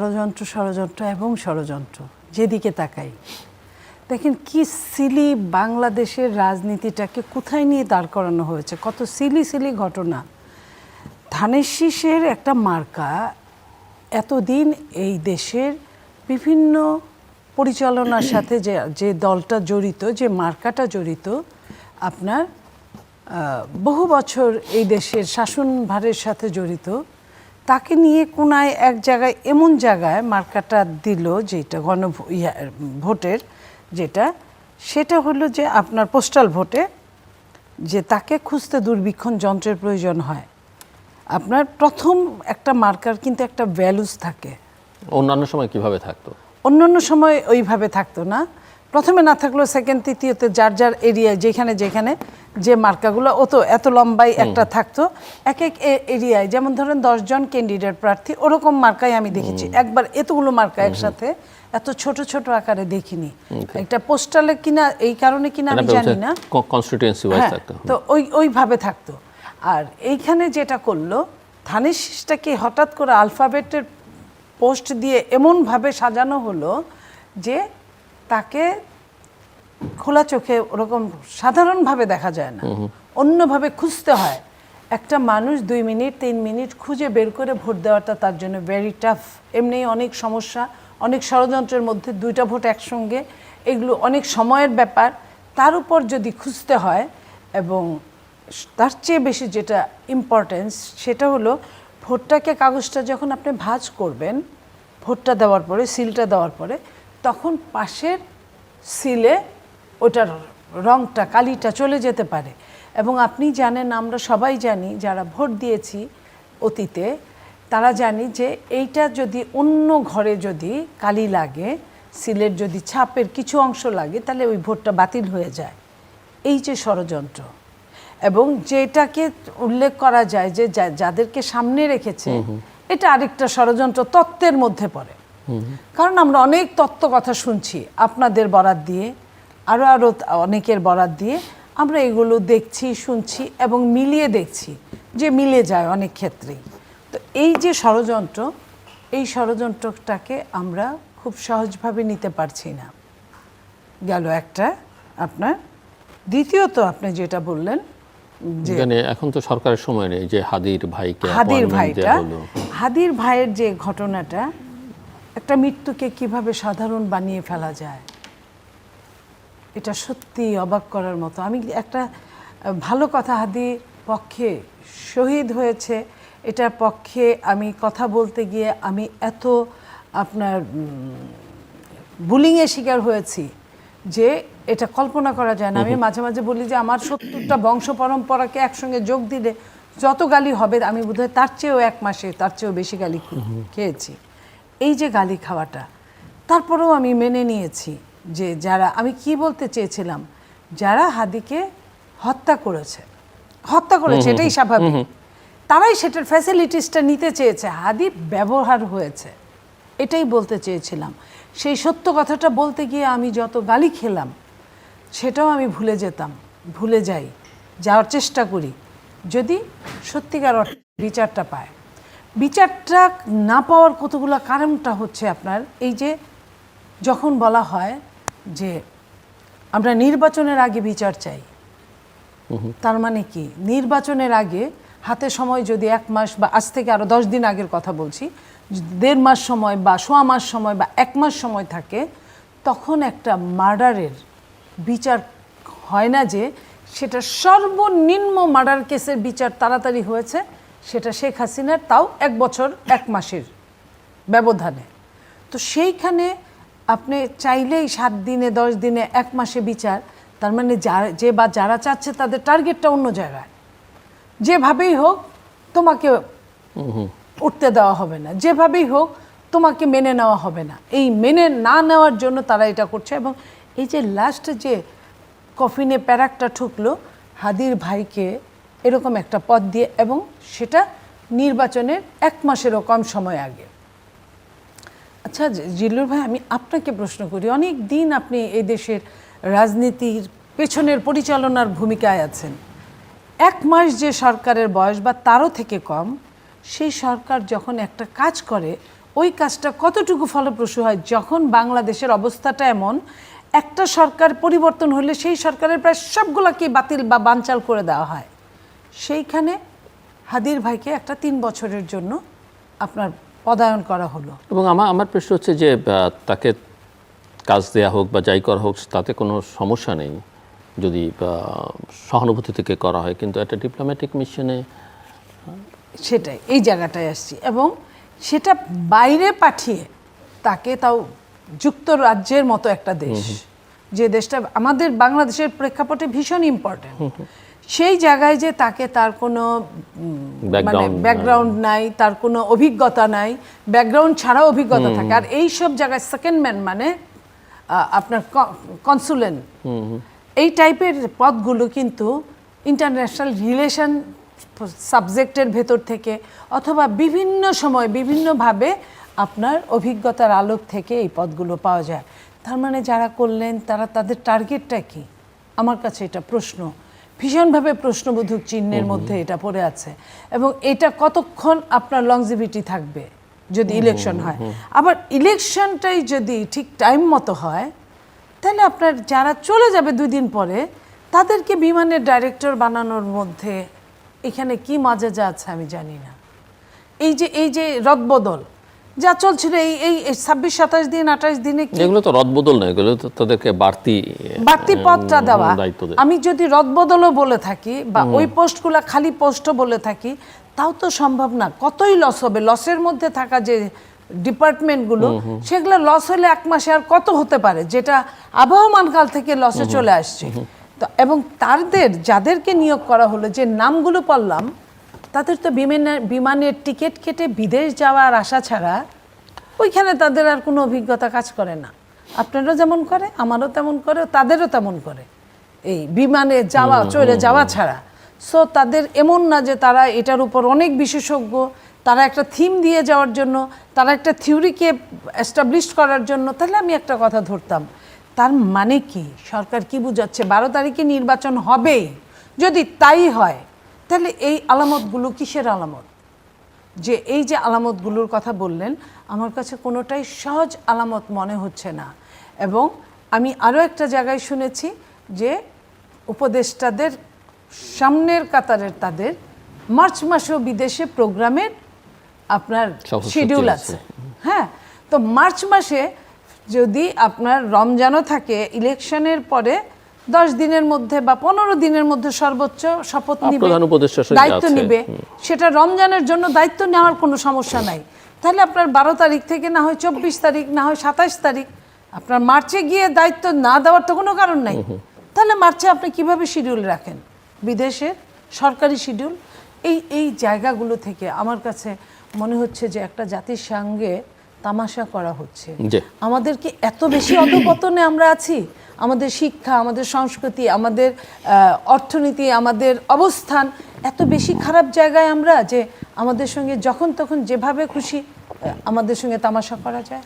ষড়যন্ত্র ষড়যন্ত্র এবং ষড়যন্ত্র, যেদিকে তাকাই। দেখেন কি সিলি বাংলাদেশের রাজনীতিটাকে কোথায় নিয়ে দাঁড় করানো হয়েছে? কত সিলি সিলি ঘটনা। ধানের শীষের একটা মার্কা এতদিন এই দেশের বিভিন্ন পরিচালনার সাথে যে যে দলটা জড়িত, যে মার্কাটা জড়িত, আপনার বহু বছর এই দেশের শাসনভারের সাথে জড়িত তাকে নিয়ে কোনায় এক জায়গায় এমন জায়গায় মার্কাটা দিল যেটা গণ ভোটের যেটা সেটা হলো যে আপনার পোস্টাল ভোটে যে তাকে খুঁজতে দূরবীক্ষণ যন্ত্রের প্রয়োজন হয়। আপনার প্রথম একটা মার্কার কিন্তু একটা ভ্যালুস থাকে। অন্যান্য সময় কীভাবে থাকতো? অন্যান্য সময় ওইভাবে থাকতো না। প্রথমে না থাকলেও সেকেন্ড তৃতীয়তে যার যার এরিয়ায় যেখানে যেখানে যে মার্কাগুলো অত এত লম্বাই একটা থাকতো এক এক এরিয়ায় যেমন ধরেন দশজন ক্যান্ডিডেট প্রার্থী ওরকম মার্কাই আমি দেখেছি। একবার এতগুলো মার্কা একসাথে এত ছোট ছোট আকারে দেখিনি। একটা পোস্টালে কিনা এই কারণে কিনা আমি জানি না। কনস্টিটিউয়েন্সি ওয়াইজ হ্যাঁ, থাকতো। তো ওই ওইভাবে থাকতো। আর এইখানে যেটা করল ধানের শীষটাকে হঠাৎ করে আলফাবেটের পোস্ট দিয়ে এমনভাবে সাজানো হলো যে তাকে খোলা চোখে ওরকম সাধারণভাবে দেখা যায় না। অন্যভাবে খুঁজতে হয়। একটা মানুষ দুই মিনিট তিন মিনিট খুঁজে বের করে ভোট দেওয়াটা তার জন্য ভেরি টাফ এমনি অনেক সমস্যা অনেক ষড়যন্ত্রের মধ্যে দুইটা ভোট একসঙ্গে এগুলো অনেক সময়ের ব্যাপার। তার উপর যদি খুঁজতে হয় এবং তার চেয়ে বেশি যেটা ইম্পর্টেন্স সেটা হলো ভোটটাকে কাগজটা যখন আপনি ভাঁজ করবেন ভোটটা দেওয়ার পরে সিলটা দেওয়ার পরে তখন পাশের সিলে ওটার রংটা কালিটা চলে যেতে পারে। এবং আপনি জানেন আমরা সবাই জানি যারা ভোট দিয়েছি অতীতে তারা জানি যে এইটা যদি অন্য ঘরে যদি কালি লাগে সিলের যদি ছাপের কিছু অংশ লাগে তাহলে ওই ভোটটা বাতিল হয়ে যায়। এই যে ষড়যন্ত্র। এবং যেটাকে উল্লেখ করা যায় যে যাদেরকে সামনে রেখেছে এটা আরেকটা ষড়যন্ত্র তত্ত্বের মধ্যে পড়ে। কারণ আমরা অনেক তত্ত্ব কথা শুনছি আপনাদের বরাত দিয়ে আরও আরও অনেকের বরাত দিয়ে আমরা এগুলো দেখছি শুনছি এবং মিলিয়ে দেখছি যে মিলে যায় অনেক ক্ষেত্রেই। তো এই যে ষড়যন্ত্র এই ষড়যন্ত্রটাকে আমরা খুব সহজভাবে নিতে পারছি না। গেল একটা আপনার। দ্বিতীয়ত আপনি যেটা বললেন যে এখন তো সরকারের সময় নেই যে হাদির ভাইকে হাদির ভাইটা হাদির ভাইয়ের যে ঘটনাটা একটা মৃত্যুকে কীভাবে সাধারণ বানিয়ে ফেলা যায় এটা সত্যি অবাক করার মতো। আমি একটা ভালো কথা হাদির পক্ষে শহীদ হয়েছে। এটার পক্ষে আমি কথা বলতে গিয়ে আমি এত আপনার বুলিংয়ের শিকার হয়েছি যে এটা কল্পনা করা যায় না। আমি মাঝে মাঝে বলি যে আমার সত্তরটা বংশ পরম্পরাকে একসঙ্গে যোগ দিলে যত গালি হবে আমি বোধহয় তার চেয়েও এক মাসে তার চেয়েও বেশি গালি খেয়েছি। এই যে গালি খাওয়াটা তারপরেও আমি মেনে নিয়েছি। যে যারা আমি কি বলতে চেয়েছিলাম? যারা হাদিকে হত্যা করেছে হত্যা করেছে এটাই স্বাভাবিক। তারাই সেটার ফ্যাসিলিটিসটা নিতে চেয়েছে হাদি ব্যবহার হয়েছে এটাই বলতে চেয়েছিলাম। সেই সত্য কথাটা বলতে গিয়ে আমি যত গালি খেলাম সেটাও আমি ভুলে যেতাম ভুলে যাই যাওয়ার চেষ্টা করি। যদি সত্যিকার অর্থে বিচারটা পায়। বিচারটা না পাওয়ার কতগুলো কারণটা হচ্ছে আপনার এই যে যখন বলা হয় যে আমরা নির্বাচনের আগে বিচার চাই। তার মানে কি? নির্বাচনের আগে হাতে সময় যদি এক মাস বা আজ থেকে আরও দশ দিন আগের কথা বলছি দেড় মাস সময় বা সোয়া মাস সময় বা এক মাস সময় থাকে তখন একটা মার্ডারের বিচার হয় না যে সেটা সর্বনিম্ন মার্ডার কেসের বিচার তাড়াতাড়ি হয়েছে সেটা শেখ হাসিনার তাও এক বছর এক মাসের ব্যবধানে। তো সেইখানে আপনি চাইলেই সাত দিনে দশ দিনে এক মাসে বিচার। তার মানে যারা যে বা যারা চাচ্ছে তাদের টার্গেটটা অন্য জায়গায়। যেভাবেই হোক তোমাকে উঠতে দেওয়া হবে না। যেভাবেই হোক তোমাকে মেনে নেওয়া হবে না। এই মেনে না নেওয়ার জন্য তারা এটা করছে এবং এই যে লাস্ট যে কফিনে প্যারাকটা ঠুকলো হাদির ভাইকে এরকম একটা পদ দিয়ে এবং সেটা নির্বাচনের এক মাসেরও কম সময় আগে। আচ্ছা জিল্লুর ভাই, আমি আপনাকে প্রশ্ন করি। অনেক দিন আপনি এই দেশের রাজনীতির পেছনের পরিচালনার ভূমিকায় আছেন। এক মাস যে সরকারের বয়স বা তারও থেকে কম, সেই সরকার যখন একটা কাজ করে, ওই কাজটা কতটুকু ফলপ্রসূ হয়? যখন বাংলাদেশের অবস্থাটা এমন, একটা সরকার পরিবর্তন হলে সেই সরকারের প্রায় সবগুলোকে বাতিল বা বানচাল করে দেওয়া হয়। সেইখানে হাদির ভাইকে একটা তিন বছরের জন্য আপনার পদায়ন করা হলো। এবং আমার আমার প্রশ্ন হচ্ছে যে তাকে কাজ দেয়া হোক বা যাই করা হোক তাতে কোনো সমস্যা নেই যদি সহানুভূতি থেকে করা হয়। কিন্তু একটা ডিপ্লোম্যাটিক মিশনে সেটাই এই জায়গাটায় আসছি। এবং সেটা বাইরে পাঠিয়ে তাকে তাও যুক্তরাজ্যের মতো একটা দেশ যে দেশটা আমাদের বাংলাদেশের প্রেক্ষাপটে ভীষণ ইম্পর্টেন্ট সেই জায়গায় যে তাকে তার কোনো মানে ব্যাকগ্রাউন্ড নাই। তার কোনো অভিজ্ঞতা নাই ব্যাকগ্রাউন্ড ছাড়াও অভিজ্ঞতা থাকে। আর এই সব জায়গায় সেকেন্ড ম্যান মানে আপনার কনসুলেন্ট এই টাইপের পদগুলো কিন্তু ইন্টারন্যাশনাল রিলেশন সাবজেক্টের ভেতর থেকে অথবা বিভিন্ন সময় বিভিন্নভাবে আপনার অভিজ্ঞতার আলোক থেকে এই পদগুলো পাওয়া যায়। তার মানে যারা করলেন তারা তাদের টার্গেটটা কি? আমার কাছে এটা প্রশ্ন। ভীষণভাবে প্রশ্নবোধক চিহ্নের মধ্যে এটা পড়ে আছে। এবং এটা কতক্ষণ আপনার লংজিভিটি থাকবে যদি ইলেকশন হয়? আবার ইলেকশনটাই যদি ঠিক টাইম মতো হয় তাহলে আপনার যারা চলে যাবে দুই দিন পরে তাদেরকে বিমানের ডাইরেক্টর বানানোর মধ্যে এখানে কি মজা যা আছে আমি জানি না। এই যে এই যে রদবদল যা চলছিল এই এই ছাব্বিশ সাতাশ দিন আঠাশ দিনে এগুলো তো রদবদল নয় এগুলো তো তাদেরকে বাড়তি বাড়তি পদটা দেওয়া। আমি যদি রদবদলও বলে থাকি বা ওই পোস্টগুলো খালি পোস্টও বলে থাকি তাও তো সম্ভব না। কতই লস হবে? লসের মধ্যে থাকা যে ডিপার্টমেন্টগুলো সেগুলো লস হলে এক মাসে আর কত হতে পারে? যেটা আবহমান কাল থেকে লসে চলে আসছে। তো এবং তাদের যাদেরকে নিয়োগ করা হলো যে নামগুলো পড়লাম তাদের তো বিমানের বিমানের টিকিট কেটে বিদেশ যাওয়ার আশা ছাড়া ওইখানে তাদের আর কোনো অভিজ্ঞতা কাজ করে না। আপনারও যেমন করে আমারও তেমন করে তাদেরও তেমন করে। এই বিমানে যাওয়া চলে যাওয়া ছাড়া। সো তাদের এমন না যে তারা এটার উপর অনেক বিশেষজ্ঞ তারা একটা থিম দিয়ে যাওয়ার জন্য তারা একটা থিওরিকে এস্টাবলিশ করার জন্য তাহলে আমি একটা কথা ধরতাম। তার মানে কি? সরকার কি বুঝাচ্ছে? বারো তারিখে নির্বাচন হবেই। যদি তাই হয় তাহলে এই আলামতগুলো কিসের আলামত? যে এই যে আলামতগুলোর কথা বললেন আমার কাছে কোনোটাই সহজ আলামত মনে হচ্ছে না। এবং আমি আরও একটা জায়গায় শুনেছি যে উপদেষ্টাদের সামনের কাতারের তাদের মার্চ মাসেও বিদেশে প্রোগ্রামের আপনার শিডিউল আছে। আছে। হ্যাঁ তো মার্চ মাসে যদি আপনার রমজানও থাকে ইলেকশনের পরে দশ দিনের মধ্যে বা পনেরো দিনের মধ্যে সর্বোচ্চ শপথ নিবে দায়িত্ব নিবে। সেটা রমজানের জন্য দায়িত্ব নেওয়ার কোনো সমস্যা নাই। তাহলে আপনার বারো তারিখ থেকে না হয় চব্বিশ তারিখ না হয় সাতাশ তারিখ আপনার মার্চে গিয়ে দায়িত্ব না দেওয়ার তো কোনো কারণ নাই। তাহলে মার্চে আপনি কীভাবে শিডিউল রাখেন? বিদেশের সরকারি শিডিউল এই এই জায়গাগুলো থেকে আমার কাছে মনে হচ্ছে যে একটা জাতির সঙ্গে তামাশা করা হচ্ছে। আমাদের কি এত বেশি অধপতনে আমরা আছি? আমাদের শিক্ষা, আমাদের সংস্কৃতি, আমাদের অর্থনীতি, আমাদের অবস্থান এত বেশি খারাপ জায়গায় আমরা যে আমাদের সঙ্গে যখন তখন যেভাবে খুশি আমাদের সঙ্গে তামাশা করা যায়।